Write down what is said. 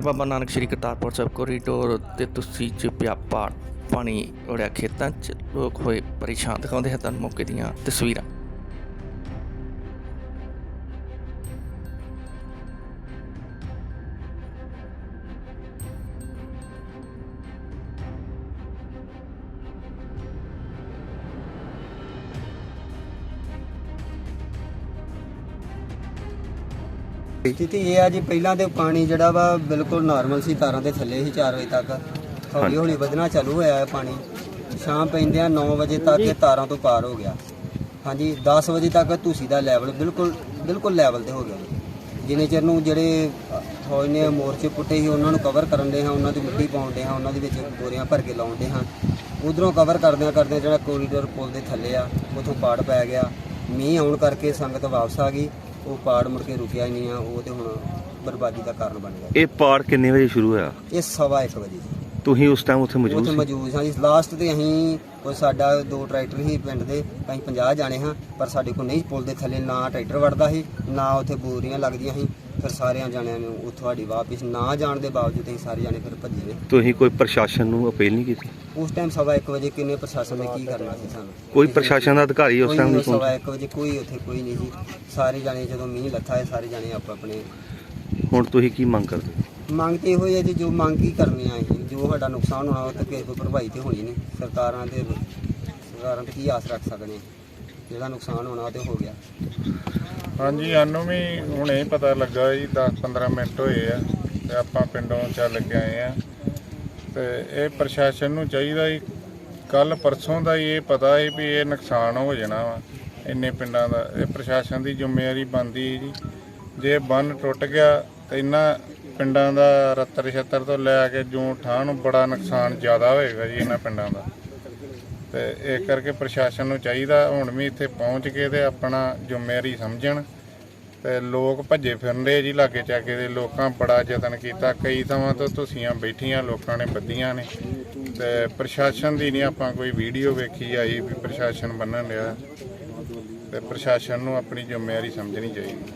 ਬਾਬਾ Nanak Shri Kartarpur Sahib corridor ਤੇ ਤੁਸੀਂ ਚ ਪਿਆ ਪਾਣੀ ਉੜਿਆ ਖੇਤਾਂ 'ਚ ਲੋਕ ਹੋਏ ਪਰੇਸ਼ਾਨ, ਦਿਖਾਉਂਦੇ ਹਨ ਤੁਹਾਨੂੰ ਮੌਕੇ ਦੀਆਂ ਤਸਵੀਰਾਂ। ਸਥਿਤੀ ਇਹ ਆ ਜੀ ਪਹਿਲਾਂ ਤੇ ਪਾਣੀ ਜਿਹੜਾ ਵਾ ਬਿਲਕੁਲ ਨਾਰਮਲ ਸੀ ਤਾਰਾਂ ਦੇ ਥੱਲੇ ਸੀ 4 ਵਜੇ ਤੱਕ। ਹੌਲੀ ਹੌਲੀ ਵਧਣਾ ਚਾਲੂ ਹੋਇਆ ਹੈ ਪਾਣੀ। ਸ਼ਾਮ ਪੈਂਦਿਆਂ 9 ਵਜੇ ਤੱਕ ਇਹ ਤਾਰਾਂ ਤੋਂ ਪਾਰ ਹੋ ਗਿਆ। ਹਾਂਜੀ 10 ਵਜੇ ਤੱਕ ਤੁਸੀਂ ਦਾ ਲੈਵਲ ਬਿਲਕੁਲ ਬਿਲਕੁਲ ਲੈਵਲ ਤੇ ਹੋ ਗਿਆ ਜੀ। ਜਿੰਨੇ ਚਿਰ ਨੂੰ ਜਿਹੜੇ ਅ, ਫੌਜ ਨੇ ਮੋਰਚੇ ਪੁੱਟੇ ਸੀ ਉਹਨਾਂ ਨੂੰ ਕਵਰ ਕਰਨ ਦੇ ਹਾਂ ਉਹਨਾਂ ਦੀ ਮਿੱਟੀ ਪਾਉਣ ਦੇ ਹਾਂ ਉਹਨਾਂ ਦੇ ਵਿੱਚ ਬੋਰੀਆਂ ਭਰ ਕੇ ਲਾਉਂਦੇ ਹਾਂ। ਉਧਰੋਂ ਕਵਰ ਕਰਦਿਆਂ ਕਰਦਿਆਂ ਜਿਹੜਾ ਕੋਰੀਡੋਰ ਪੁਲ ਦੇ ਥੱਲੇ ਆ ਉਥੋਂ ਪਾੜ ਪੈ ਗਿਆ। ਮੀਂਹ ਆਉਣ ਕਰਕੇ ਸੰਗਤ ਵਾਪਸ ਆ ਗਈ। ਉਹ ਪਾੜ ਮੁੜ ਕੇ ਰੁਕਿਆ ਹੀ ਨਹੀਂ ਆ ਉਹ ਤੇ ਹੁਣ ਬਰਬਾਦੀ ਦਾ ਕਾਰਨ ਬਣ ਗਿਆ। ਇਹ ਪਾੜ ਕਿੰਨੇ ਵਜੇ ਸ਼ੁਰੂ ਹੋਇਆ? ਇਹ ਸਵਾ ਇੱਕ ਵਜੇ। ਜੀ। ਤੁਸੀਂ ਉਸ ਟਾਈਮ ਉੱਥੇ ਮੌਜੂਦ ਉੱਥੇ ਸੀ? ਮੌਜੂਦ ਸਾਂ ਜੀ ਲਾਸਟ ਤੇ ਅਸੀਂ ਕੋਈ ਸਾਡਾ ਦੋ ਟਰੈਕਟਰ ਹੀ ਪਿੰਡ ਦੇ ਅਸੀਂ 50 ਜਾਣੇ ਹਾਂ ਪਰ ਸਾਡੇ ਕੋਲ ਨਹੀਂ ਪੁਲ ਦੇ ਥੱਲੇ ਨਾ ਟਰੈਕਟਰ ਵੜਦਾ ਸੀ ਨਾ ਉੱਥੇ ਬੋਰੀਆਂ ਲੱਗਦੀਆਂ ਸੀ। ਫਿਰ ਸਾਰਿਆਂ ਜਾਣਿਆਂ ਨੂੰ ਉੱਥੋਂ ਸਾਡੀ ਵਾਪਸ ਨਾ ਜਾਣ ਦੇ ਬਾਵਜੂਦ ਅਸੀਂ ਸਾਰੇ ਜਾਣੇ ਫਿਰ ਭੱਜੇ ਨੇ। ਤੁਸੀਂ ਕੋਈ ਪ੍ਰਸ਼ਾਸਨ ਨੂੰ ਅਪੀਲ ਨਹੀਂ ਕੀਤੀ? ਉਸ ਟਾਈਮ ਸਵਾ ਇੱਕ ਵਜੇ ਕਿੰਨੇ ਪ੍ਰਸ਼ਾਸਨ ਨੇ ਕੀ ਕਰਨਾ ਸੀ ਸਾਨੂੰ? ਕੋਈ ਪ੍ਰਸ਼ਾਸਨ ਦਾ ਅਧਿਕਾਰੀ ਉਸ ਕੋਈ ਟਾਈਮ ਨਹੀਂ, ਸਵਾ ਪਹੁੰਚਿਆ? ਇੱਕ ਵਜੇ ਕੋਈ ਉੱਥੇ ਕੋਈ ਨਹੀਂ ਸੀ। ਸਾਰੇ ਜਾਣੇ ਜਦੋਂ ਮੀਂਹ ਲੱਥਾ ਹੈ ਸਾਰੇ ਜਾਣੇ ਆਪ ਆਪਣੇ ਹੁਣ ਤੁਸੀਂ ਕੀ ਮੰਗ ਕਰਦੇ ਹੋ? ਮੰਗ ਤੇ ਇਹੋ ਹੀ ਹੈ ਜੀ ਜੋ ਮੰਗ ਕੀ ਕਰਨੀ ਆ ਅਸੀਂ ਜੋ ਸਾਡਾ ਨੁਕਸਾਨ ਹੋਣਾ ਉਹ ਤਾਂ ਕਿਸੇ ਕੋਲ ਭਰਵਾਈ ਤੇ ਹੋਣੀ ਨਹੀਂ। ਸਰਕਾਰਾਂ ਤੇ ਸਰਕਾਰਾਂ ਤੇ ਕੀ ਆਸ ਰੱਖ ਸਕਦੇ ਜਿਹੜਾ ਨੁਕਸਾਨ ਹੋਣਾ ਉਹ ਤੇ ਹੋ ਗਿਆ। ਹਾਂਜੀ, ਸਾਨੂੰ ਵੀ ਹੁਣੇ ਹੀ ਪਤਾ ਲੱਗਾ ਜੀ 10-15 ਮਿੰਟ ਹੋਏ ਆ ਤੇ ਆਪਾਂ ਪਿੰਡੋਂ ਚੱਲ ਕੇ ਆਏ ਆ। ਤੇ ਇਹ ਪ੍ਰਸ਼ਾਸਨ ਨੂੰ ਚਾਹੀਦਾ ਜੀ ਕੱਲ ਪਰਸੋਂ ਦਾ ਹੀ ਇਹ ਪਤਾ ਹੈ ਵੀ ਇਹ ਨੁਕਸਾਨ ਹੋ ਜਾਣਾ ਵਾ, ਇੰਨੇ ਪਿੰਡਾਂ ਦਾ। ਇਹ ਪ੍ਰਸ਼ਾਸਨ ਦੀ ਜ਼ਿੰਮੇਵਾਰੀ ਬਣਦੀ ਜੀ। ਜੇ ਬੰਨ ਟੁੱਟ ਗਿਆ ਤੇ ਇਹਨਾਂ ਪਿੰਡਾਂ ਦਾ ਰੱਤਰ ਛੱਤਰ ਤੋਂ ਲੈ ਕੇ ਜੂਨ ਠਾਹ ਨੂੰ ਬੜਾ ਨੁਕਸਾਨ ਜ਼ਿਆਦਾ ਹੋਏਗਾ ਜੀ ਇਹਨਾਂ ਪਿੰਡਾਂ ਦਾ। ਤੇ ਇਹ ਕਰਕੇ ਪ੍ਰਸ਼ਾਸਨ ਨੂੰ ਚਾਹੀਦਾ ਹੁਣ ਵੀ ਇੱਥੇ ਪਹੁੰਚ ਕੇ ਤੇ ਆਪਣਾ ਜ਼ਿੰਮੇਵਾਰੀ ਸਮਝਣ ਤੇ ਲੋਕ ਭੱਜੇ ਫਿਰਨ ਫਿਰਨਦੇ ਜੀ ਲਾਗੇ ਚਾਗੇ ਦੇ, ਲੋਕਾਂ ਬੜਾ ਯਤਨ ਕੀਤਾ। ਕਈ ਥਾਵਾਂ ਤੋਂ ਤੁਸੀਆਂ ਬੈਠੀਆਂ, ਲੋਕਾਂ ਨੇ ਬੱਦੀਆਂ ਨੇ। ਤੇ ਪ੍ਰਸ਼ਾਸਨ ਦੀ ਨਹੀਂ ਆਪਾਂ ਕੋਈ ਵੀਡੀਓ ਵੇਖੀ ਆਈ ਵੀ ਪ੍ਰਸ਼ਾਸਨ ਬੰਨਣ ਲਿਆ ਤੇ ਪ੍ਰਸ਼ਾਸਨ ਨੂੰ ਆਪਣੀ ਜ਼ਿੰਮੇਵਾਰੀ ਸਮਝਣੀ ਚਾਹੀਦੀ।